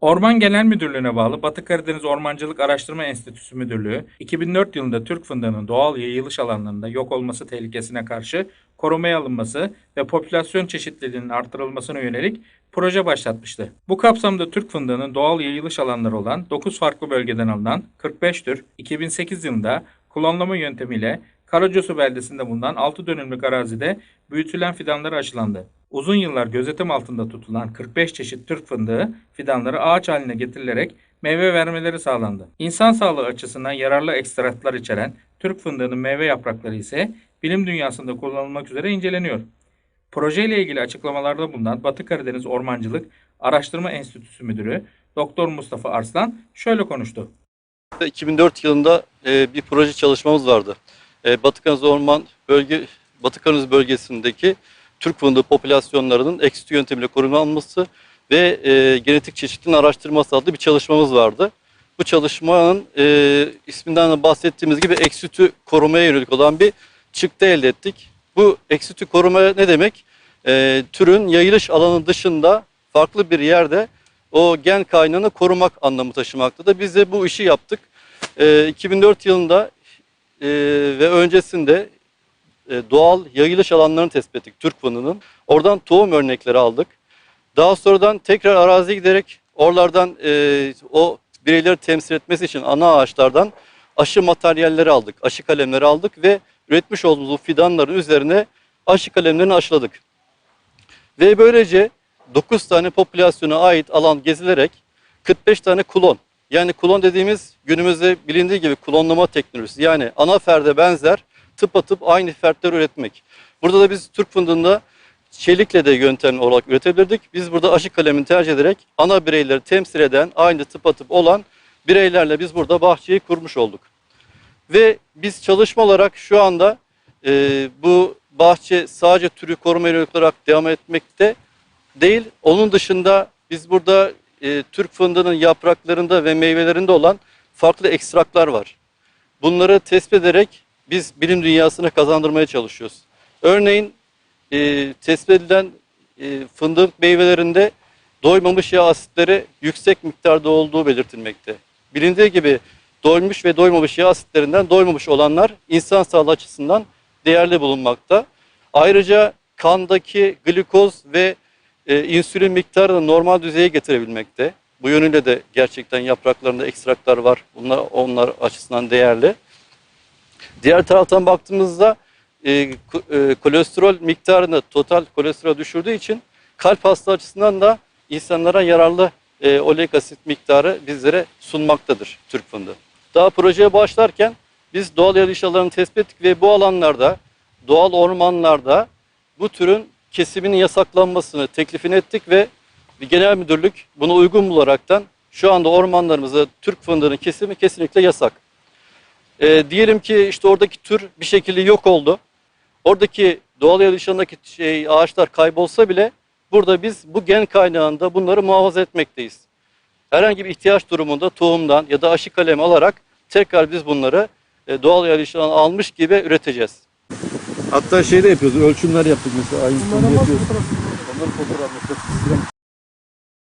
Orman Genel Müdürlüğü'ne bağlı Batı Karadeniz Ormancılık Araştırma Enstitüsü Müdürlüğü, 2004 yılında Türk fındığının doğal yayılış alanlarında yok olması tehlikesine karşı korumaya alınması ve popülasyon çeşitliliğinin artırılmasına yönelik proje başlatmıştı. Bu kapsamda Türk fındığının doğal yayılış alanları olan 9 farklı bölgeden alınan 45 tür 2008 yılında klonlama yöntemiyle Karacosu beldesinde bulunan 6 dönümlük arazide büyütülen fidanları aşılandı. Uzun yıllar gözetim altında tutulan 45 çeşit Türk fındığı fidanları ağaç haline getirilerek meyve vermeleri sağlandı. İnsan sağlığı açısından yararlı ekstratlar içeren Türk fındığının meyve yaprakları ise bilim dünyasında kullanılmak üzere inceleniyor. Projeyle ilgili açıklamalarda bulunan Batı Karadeniz Ormancılık Araştırma Enstitüsü Müdürü Doktor Mustafa Arslan şöyle konuştu. 2004 yılında e, bir proje çalışmamız vardı. E, Batı Karadeniz Orman bölge Batı Karadeniz bölgesindeki Türk fındığı popülasyonlarının ekstü yöntemiyle korunması ve e, genetik çeşitliliğin araştırması adlı bir çalışmamız vardı. Bu çalışmanın e, isminden de bahsettiğimiz gibi eksütü korumaya yönelik olan bir çıktı elde ettik. Bu eksütü koruma ne demek? E, türün yayılış alanı dışında farklı bir yerde o gen kaynağını korumak anlamı taşımaktadır. Biz de bu işi yaptık. E, 2004 yılında e, ve öncesinde doğal yayılış alanlarını tespit ettik Türk fındığının. Oradan tohum örnekleri aldık. Daha sonradan tekrar araziye giderek oralardan e, o bireyleri temsil etmesi için ana ağaçlardan aşı materyalleri aldık, aşı kalemleri aldık ve üretmiş olduğumuz bu fidanların üzerine aşı kalemlerini aşıladık. Ve böylece 9 tane popülasyona ait alan gezilerek 45 tane klon. Yani klon dediğimiz günümüzde bilindiği gibi klonlama teknolojisi. Yani ana ferde benzer tıpatıp aynı fertleri üretmek. Burada da biz Türk fındığında çelikle de yöntem olarak üretebilirdik. Biz burada aşı kalemini tercih ederek ana bireyleri temsil eden aynı tıpatıp olan bireylerle biz burada bahçeyi kurmuş olduk. Ve biz çalışma olarak şu anda e, bu bahçe sadece türü koruma yönelik olarak devam etmekte değil. Onun dışında biz burada e, Türk fındığının yapraklarında ve meyvelerinde olan farklı ekstraklar var. Bunları tespit ederek biz bilim dünyasına kazandırmaya çalışıyoruz. Örneğin e, tespit edilen e, fındık meyvelerinde doymamış yağ asitleri yüksek miktarda olduğu belirtilmekte. Bilindiği gibi doymuş ve doymamış yağ asitlerinden doymamış olanlar insan sağlığı açısından değerli bulunmakta. Ayrıca kandaki glikoz ve e, insülin miktarını normal düzeye getirebilmekte. Bu yönüyle de gerçekten yapraklarında ekstraklar var. Bunlar onlar açısından değerli. Diğer taraftan baktığımızda e, e, kolesterol miktarını total kolesterol düşürdüğü için kalp hasta açısından da insanlara yararlı e, oleic asit miktarı bizlere sunmaktadır Türk fındığı. Daha projeye başlarken biz doğal yayılış alanlarını tespit ettik ve bu alanlarda doğal ormanlarda bu türün kesiminin yasaklanmasını teklifini ettik ve genel müdürlük bunu uygun bularaktan şu anda ormanlarımızda Türk fındığının kesimi kesinlikle yasak. E, diyelim ki işte oradaki tür bir şekilde yok oldu. Oradaki doğal yaşamdaki şey, ağaçlar kaybolsa bile burada biz bu gen kaynağında bunları muhafaza etmekteyiz. Herhangi bir ihtiyaç durumunda tohumdan ya da aşı kalemi alarak tekrar biz bunları e, doğal yaşamdan almış gibi üreteceğiz. Hatta şey de yapıyoruz, ölçümler yaptık mesela. Aynısını yapıyoruz. Onları fotoğrafladık.